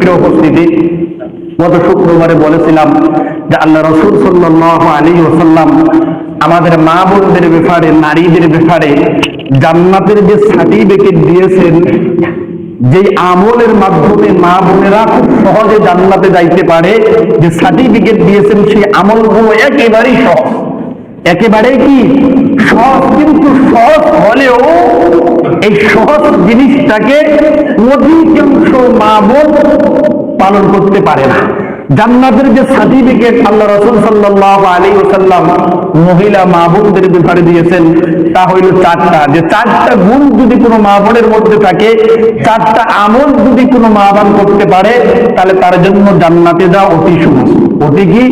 উপস্থিতি, গত শুক্রবারে বলেছিলাম যে আল্লাহ রসুল সাল্লাহ আলী ওসাল্লাম আমাদের মা বোনদের ব্যাপারে, নারীদের ব্যাপারে জান্নাতের যে সার্টিফিকেট দিয়েছেন যে আমলের মাধ্যমে মা বোনেরা খুব সহজে জান্নাতে যাইতে পারে, যে সার্টিফিকেট দিয়েছেন সেই আমলগুলো একেবারেই সহজ। একেবারে কি? সহজ কিন্তু সহজ হলেও এই সহজ জিনিসটাকে অধিকাংশ মা বোন পালন করতে পারে না। জান্নাতের যে সার্টিফিকেট আল্লাহ রসুল সাল্লাহ আলী ওসাল্লাম মহিলা মা বোনদের ব্যাপারে দিয়েছেন, তা হইল চারটা। যে চারটা গুণ যদি কোনো মা বোনের মধ্যে থাকে, চারটা আমল যদি কোনো মা বান করতে পারে, তাহলে তার জন্য জান্নাতে যাওয়া অতি সহজ। অতি কি?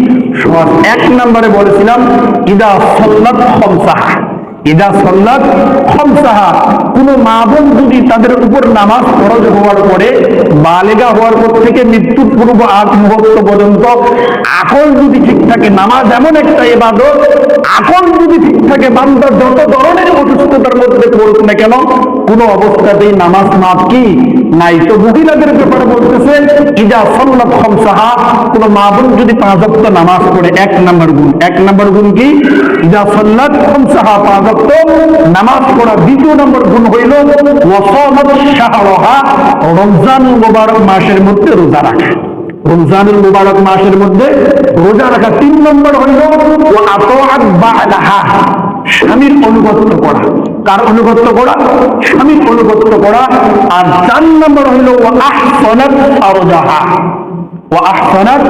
সহজ। এক নম্বরে বলেছিলাম, ইদা সল্লাত খমসাহা। ইদা সল্লাত খমসাহা। কোন মা বোন যদি তাদের উপর নামাজ ফরজ হওয়ার পরে, বালেগা হওয়ার পর থেকে পূর্ব মুহূর্ত পর্যন্ত যদি ঠিক থাকে নামাজ এমন একটা এবাদত যদি ঠিক থাকে যত ধরনের অসুস্থতার মধ্যে পড়ুক না কেন, কোন অবস্থাতেই নামাজ মাপ কি? নাই। তো মহিলাদের ব্যাপারে বলতেছে ইজা সল্লাত খমসাহা, কোন মা বোন যদি পাঁচ নামাজ পড়ে, এক নাম্বার গুণ। এক নাম্বার গুণ কি? ইজা সল্লাত খমসাহা, পাঁচ ওয়াক্ত নামাজ পড়া দ্বিতীয় নম্বর গুণ হইল ওয়াসামাত শাহরহা রমজান মুবারক মাসের মধ্যে রোজা রাখা। রমজানুল মুবারক মাসের মধ্যে রোজা রাখা তিন নম্বর হইল ও আতআত বা'লাহা স্বামীর অনুগত্য করা। কার অনুগত্য করা? স্বামীর অনুগত্য করা। আর চার নম্বর হইল ও আহসানাত ফারজাহা। ও আহসানাত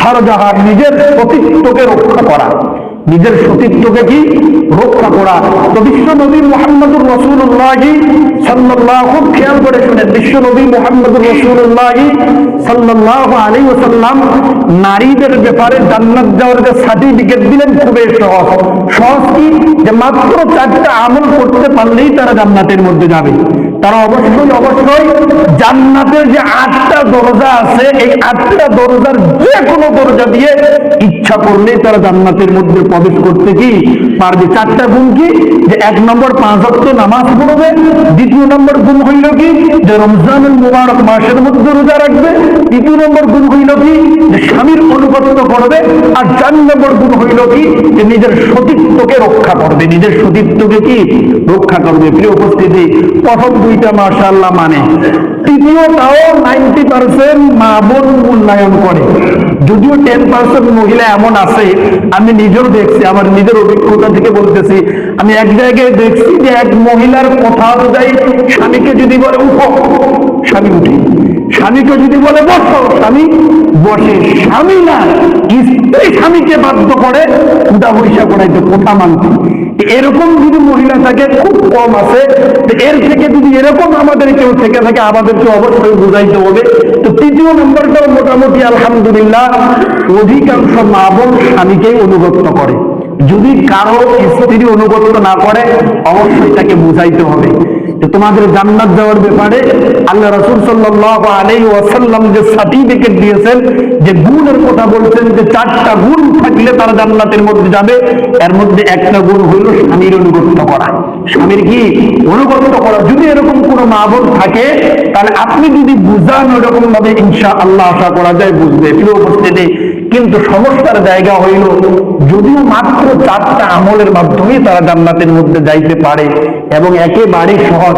ফারজাহা, নিজের সতীত্বকে রক্ষা করা। নিজের সতীত্বকে কি রক্ষা করা? তো বিশ্ব নবী মোহাম্মদুর রসুল্লাহি সাল্লাহ খেয়াল করে শুনেন বিশ্ব নবী মোহাম্মদুর রসুল্লাহি সাল্লাহ আলী ওসাল্লাম নারীদের ব্যাপারে জান্নাত যাওয়ার যে সার্টিফিকেট দিলেন, খুবই সহজ। সহজ কি? যে মাত্র চারটা আমল করতে পারলেই তারা জান্নাতের মধ্যে যাবে। তারা অবশ্যই অবশ্যই জান্নাতের যে আটটা দরজা আছে, এই আটটা দরজার যে কোনো দরজা দিয়ে ইচ্ছা করলে তারা জান্নাতের মধ্যে প্রবেশ করতে কি পারবে। চারটা গুণ কি? যে এক নম্বর পাঁচ অক্ট নামাজ পড়বে, দ্বিতীয় নম্বর গুণ হইল কি? যে রমজানুল মুবারক মাসের মধ্যে রোজা রাখবে, তৃতীয় নম্বর গুণ হইল কি? যে স্বামীর অনুগত্য করবে, আর চার নম্বর গুণ হইল কি? যে নিজের সতীত্বকে রক্ষা করবে। নিজের সতীত্বকে কি? রক্ষা করবে। প্রিয় উপস্থিতি, প্রথম দুইটা মার্শাল্লাহ মানে তৃতীয়টাও নাইনটি পার্সেন্ট মা বোন মূল্যায়ন করে। যদিও টেন পার্সেন্ট মহিলা এমন আছে, আমি নিজেও দেখছি, আমার নিজের অভিজ্ঞতা থেকে বলতেছি, আমি এক জায়গায় দেখছি যে এক মহিলার কথা অনুযায়ী স্বামীকে যদি বলে উঠো, স্বামী উঠে। স্বামীকে যদি বলে বসো, স্বামী বসে। স্বামী না, স্ত্রী স্বামীকে বাধ্য করে উদা পয়সা করাইতে কথা মানতে এরকম যদি মহিলা থাকে, খুব কম আছে। এর থেকে যদি এরকম আমাদের কেউ থেকে থাকে, আমাদেরকে অবশ্যই বুঝাইতে হবে। তৃতীয় নম্বরটাও মোটামুটি আলহামদুলিল্লাহ। অধিকাংশ মা বোন স্বামীকেই অনুগত্য করে। যদি কারও স্ত্রী অনুগত্য না করে, অবশ্যই তাকে বুঝাইতে হবে। তোমাদের জান্নাত যাওয়ার ব্যাপারে আল্লাহ রসুল সাল্লাহ আলাই ওয়াসাল্লাম যে সার্টিফিকেট দিয়েছেন, যে গুণের কথা বলছেন, যে চারটা গুণ থাকলে তারা জান্নাতের মধ্যে যাবে। এর মধ্যে একটা গুণ হইল স্বামীর অনুগত্য করা। স্বামীর কি? অনুগত্য করা। যদি এরকম কোনো মা বোন থাকে, তাহলে আপনি যদি বুঝান ওরকম ভাবে ইনশা আল্লাহ আশা করা যায়, বুঝবে। প্রিয় উপস্থিতি, কিন্তু সমস্যার জায়গা হইল, যদিও মাত্র চারটা আমলের মাধ্যমে তারা জান্নাতের মধ্যে যাইতে পারে, এবং একেবারে সহজ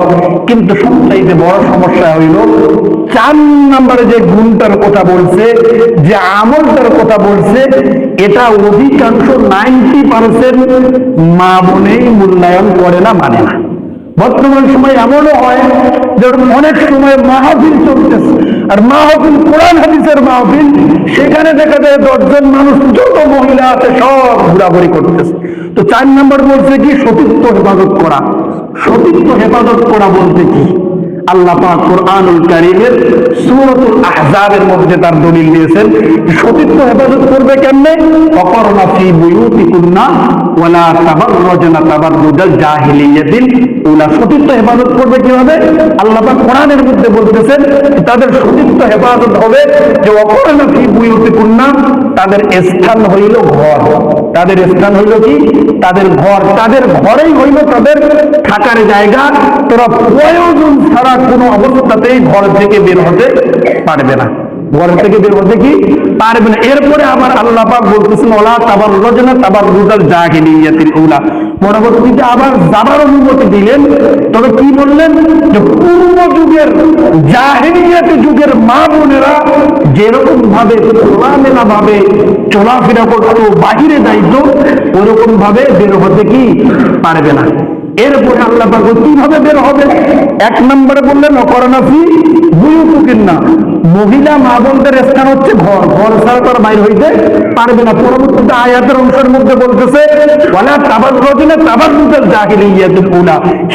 কিন্তু সবচাইতে বড় সমস্যা হইল, চার নম্বরে যে গুণটার কথা বলছে, যে আমলটার কথা বলছে, এটা অধিকাংশ নাইনটি পার্সেন্ট মা বোনেই মূল্যায়ন করে না মানে না। বর্তমান সময় এমনও হয় যে অনেক সময় মাহফিল চলতেছে, আর মাহফিল, কোরআন হাদিসের মাহফিল, সেখানে দেখা যায় দশজন মানুষ, যত মহিলা আছে, সব ঘোরাঘুরি করতেছে। তো চার নম্বর বলছে কি, সতীত্ব হেফাজত করা। সতীত্ব হেফাজত করা বলতে কি? আল্লাহ পাক কোরআনুল কারীমের সূরাতুল আহজাবের মধ্যে তার দলিল দিয়েছেন সতীর্থ হেফাজত করবে কেমনে? অকরনা ফি বুয়ুতিকুন্না ওয়ালা তাবাররাজনা তাবাররুজাল সতীত্ব হেফাজত করবে কীভাবে? আল্লাহ পাক কোরআনের মধ্যে বলতেছেন তাদের সতীত্ব হেফাজত হবে যে বুয়ুতিকুন্না, তাদের স্থান হইল ঘর। তাদের স্থান হইল কি? তাদের ঘর। তাদের ঘরেই হইল তাদের থাকার জায়গা। তোরা প্রয়োজন ছাড়া কোনো অবস্থাতেই ঘর থেকে বের হতে পারবে না। ঘর থেকে বের হতে কি? পারবে না। এরপরে আবার আল্লাহ পাক বলতেছেন, ওলা তাবার তাবার পরবর্তীতে আবার যাবার অনুমতি দিলেন, তবে কি বললেন? যে পূর্ব যুগের যুগের মা বোনেরা যেরকম ভাবে খোলামেলা ভাবে চলাফেরা করতো, বাহিরে যাইতো ওরকম ভাবে বের হতে কি পারবে না। এরপরে আল্লাহ পাক কীভাবে বের হবে? এক নম্বরে বললেন অকরণাফি বুয়ুতুকিন না। মহিলা মা বোনদের স্থান হচ্ছে ঘর। ঘর ছাড়া তার বাইর হইতে পারবে না। পরবর্তীতে আয়াতের অংশের মধ্যে বলতেছে তাবার তাবার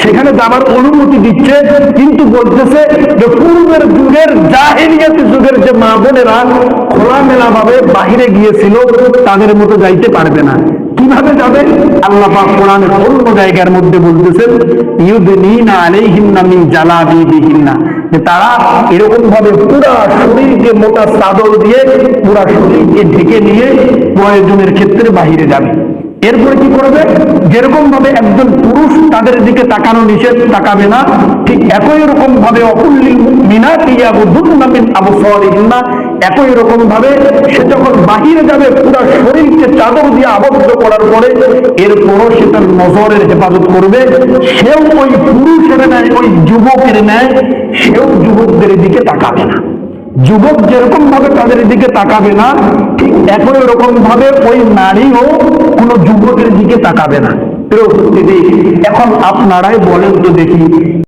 সেখানে যাবার অনুমতি দিচ্ছে, কিন্তু বলতেছে যে পূর্বের যুগের জাহিলিয়াতি যুগের যে মা বোনেরা খোলামেলা ভাবে বাহিরে গিয়েছিল, তাদের মতো যাইতে পারবে না। কীভাবে যাবে? কোরআনের অন্য জায়গার মধ্যে বলতেছেন তারা এরকম ভাবে পুরা শরীরকে মোটা চাদর দিয়ে পুরা শরীরকে ঢেকে নিয়ে প্রয়োজনের ক্ষেত্রে বাহিরে যাবে। এরপরে কি করবে? যেরকম ভাবে একজন পুরুষ তাদের দিকে তাকানো নিষেধ তাকাবে না, ঠিক একই রকম ভাবে অকুল্লিল মিনা তিয়া বুদ্ধুন্না মিন আবসারিহিন্না। একই রকম ভাবে সে যখন বাহিরে যাবে, পুরো শরীরকে চাদর দিয়ে আবদ্ধ করার পরে এরপরও সে তার নজরের হেফাজত করবে। সেও ওই পুরুষের ন্যায় ওই যুবকের ন্যায় সেও যুবকদের দিকে তাকাবে না। যুবক যেরকম ভাবে তাদের দিকে তাকাবে না, ঠিক একই রকম ভাবে ওই নারীও কোনো যুবকের দিকে তাকাবে না। এখন আপনারাই বলেন তো দেখি